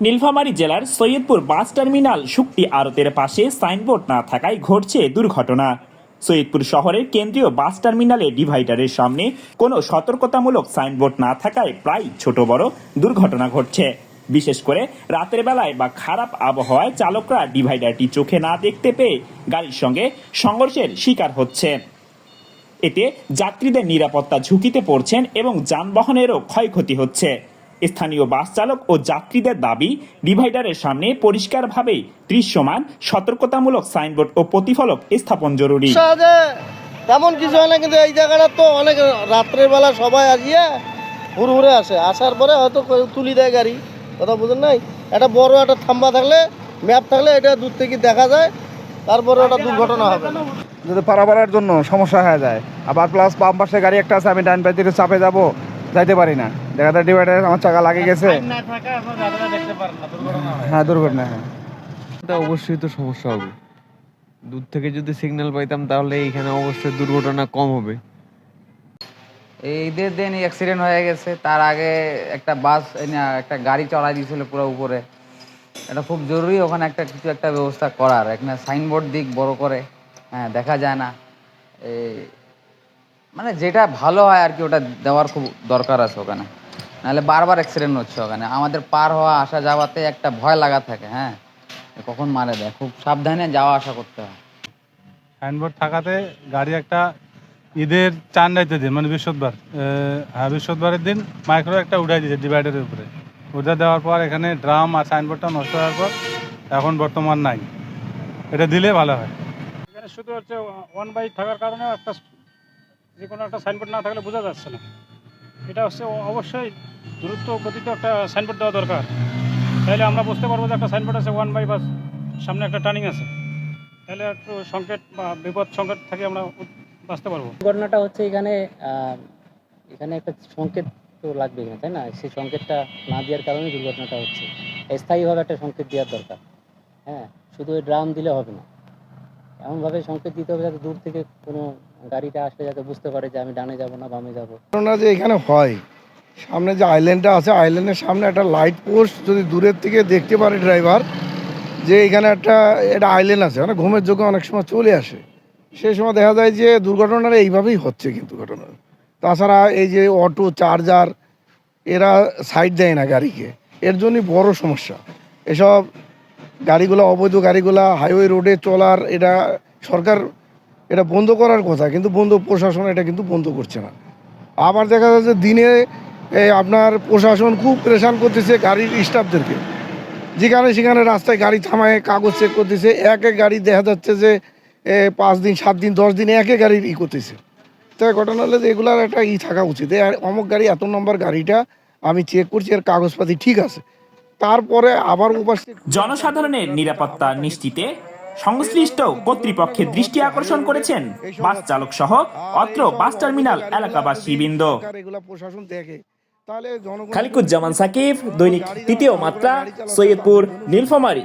নীলফামারী জেলার Saidpur bus terminal Shukti আড়তের পাশে signboard না থাকায় ঘটছে দুর্ঘটনা। সৈয়দপুর শহরের কেন্দ্রীয় বাস টার্মিনালে ডিভাইডারের সামনে কোনো সতর্কতামূলক সাইনবোর্ড না থাকায় প্রায় ছোট বড় দুর্ঘটনা ঘটছে। বিশেষ করে রাতের বেলায় বা খারাপ আবহাওয়ায় চালকরা ডিভাইডারটি চোখে না দেখতে পেয়ে গাড়ির সঙ্গে সংঘর্ষের শিকার হচ্ছে। এতে যাত্রীদের নিরাপত্তা ঝুঁকিতে পড়ছেন এবং যানবাহনেরও ক্ষয়ক্ষতি হচ্ছে। স্থানীয় বাস চালক ও যাত্রীদের দাবি ডিভাইডারের সামনে পরিষ্কারভাবে দৃশ্যমান সতর্কতামূলক সাইনবোর্ড ও প্রতিফলক স্থাপন জরুরি। তেমন কিছু হয় না কিন্তু এই জায়গাটা তো অনেক রাত্রের বেলা সবাই আসিয়ে ঘুরে ঘুরে আসে। আসার পরে হয়তো তুলি দেয় গাড়ি কথা বুঝেন নাই? একটা বড় একটা থাম্বা থাকলে ম্যাপ থাকলে এটা দূর থেকে দেখা যায় তারপরে ওটা দুর্ঘটনা হবে। না যদি পারাপারের জন্য সমস্যা হয়ে যায় আবার প্লাস বাম পাশে গাড়ি একটা আছে আমি ডান পাশ দিকে চাপে যাব যাইতে পারি না। দেখা যায় ডিভাইডার আমার চাকা লাগে গেছে। হ্যাঁ। দুর্ঘটনা হ্যাঁ। এটা অবশ্যই তো সমস্যা হবে। দূর থেকে যদি সিগন্যাল পাইতাম তাহলে এখানে অবশ্যই দুর্ঘটনা কম হবে। এই ঈদের দিন অ্যাক্সিডেন্ট হয়ে গেছে। তার আগে একটা বাস এই না, একটা গাড়ি চড়াই দিয়েছিল পুরো উপরে। এটা খুব জরুরি ওখানে একটা কিছু একটা ব্যবস্থা করার। এখানে সাইনবোর্ড দিক বড় করে। হ্যাঁ দেখা যায় না। এই মানে যেটা ভালো হয় আর কি, ওটা দেওয়ার খুব দরকার আছে ওখানে। নাহলে বারবার অ্যাক্সিডেন্ট হচ্ছে ওখানে। আমাদের পার হওয়া, আসা যাওয়াতে একটা ভয় লাগা থাকে হ্যাঁ। কখন মারে দেয় খুব সাবধানে যাওয়া, আসা করতে হয়। সাইনবোর্ড থাকাতে গাড়ি একটা ঈদের চান রাইতে দিন মানে বৃহস্পতিবার। হ্যাঁ বৃহস্পতিবারের দিন মাইক্রো একটা উঠাই দিয়েছে ডিভাইডারের উপরে। উঠে দেওয়ার পর এখানে ড্রাম আর সাইনবোর্ডটা নষ্ট হওয়ার পর এখন বর্তমান নাই। এটা দিলে ভালো হয়। এখানে শুধু হচ্ছে ওয়ান বাই থাকার কারণে একটা যে কোনো একটা সাইনবোর্ড না থাকলে বোঝা যাচ্ছে না। এটা হচ্ছে অবশ্যই দ্রুত গতিতে একটা সাইনবোর্ড দেওয়া দরকার। তাহলে আমরা বুঝতে পারব যে একটা সাইনবোর্ড আছে ওয়ান বাই বাস সামনে একটা টার্নিং আছে। তাহলে একটু সংকেত বা বিপদ সংকেত থেকে আমরা বাঁচতে পারব। ঘটনাটা হচ্ছে এখানে এখানে একটা সংকেত তো লাগবে এখানে, তাই না? সেই সংকেতটা না দেওয়ার কারণে দুর্ঘটনাটা হচ্ছে। স্থায়ীভাবে একটা সংকেত দেওয়ার দরকার। হ্যাঁ শুধু ওই ড্রাম দিলে হবে না। এমনভাবে সংকেত দিতে হবে যাতে দূর থেকে কোনো গাড়িটা আসলে যাতে বুঝতে পারে যে আমি ডানে যাব না বামে যাব। ঘটনা যে এখানে হয়, সামনে যে আইল্যান্ডটা আছে আইল্যান্ডের সামনে একটা লাইট পোস্ট যদি দূরের থেকে দেখতে পারে ড্রাইভার যে এখানে একটা এটা আইল্যান্ড আছে মানে ঘুমের যোগে অনেক সময় চলে আসে। সেই সময় দেখা যায় যে দুর্ঘটনাটা এইভাবেই হচ্ছে কিন্তু ঘটনা। তাছাড়া এই যে অটো চার্জার এরা সাইড দেয় না গাড়িকে। এর জন্যই বড় সমস্যা। এসব গাড়িগুলো, অবৈধ গাড়িগুলা হাইওয়ে রোডে চলার, এটা সরকার এটা বন্ধ করার কথা, কিন্তু বন্ধ প্রশাসন এটা কিন্তু বন্ধ করছে না। আবার দেখা যাচ্ছে দিনে আপনার প্রশাসন খুব প্রেশান করতেছে গাড়ির স্টাফদেরকে। যেখানে সেখানে রাস্তায় গাড়ি থামায়, কাগজ চেক করতেছে, এক এক গাড়ি দেখা যাচ্ছে যে পাঁচ দিন, সাত দিন, দশ দিন এক গাড়ির ই করতেছে। তাই ঘটনা হলে যে এগুলার একটা ই থাকা উচিত। অমুক গাড়ি, এত নম্বর গাড়িটা আমি চেক করছি, এর কাগজপাতি ঠিক আছে। তারপরে আবার উপস্থিত জনসাধারণের নিরাপত্তা নিশ্চিতে সংশ্লিষ্ট কর্তৃপক্ষের দৃষ্টি আকর্ষণ করেছেন বাস চালক সহ অত্র বাস টার্মিনাল এলাকাবাসী বৃন্দ। প্রশাসন দেখে খালিকুজ্জামান সাকিব, দৈনিক তৃতীয় মাত্রা, সৈয়দপুর, নীলফামারী।